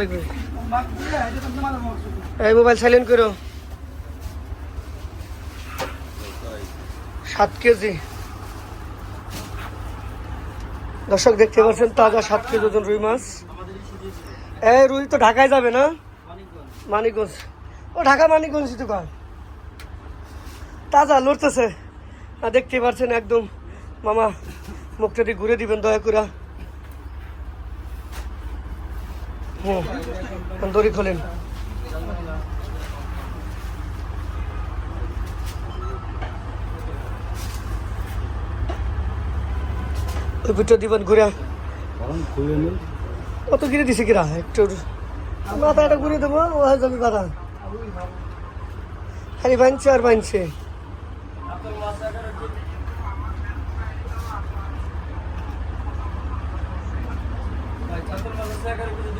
লাগবে এই মোবাইল করো। সাত কেজি। দর্শক, দেখতে পাচ্ছেন, তাজা সাত কেজি ওজন রুই মাছ। এই রুই তো ঢাকায় যাবে না? মানিকগঞ্জ। ও, ঢাকা মানিকগঞ্জ দোকান তাজা, লড়তেছে। দেখতে পাচ্ছেন, একদম মামা মুখটা ঘুরে দিবেন, দয়া করে। হুম দড়ি খোলেন ওই ভিতরে দিবেন ঘুরে কত গিরে দিছে কিরা একটু মাথাটা ঘুরে দেবো ও হয়ে যাবে কথা খালি বানছে আর বানছে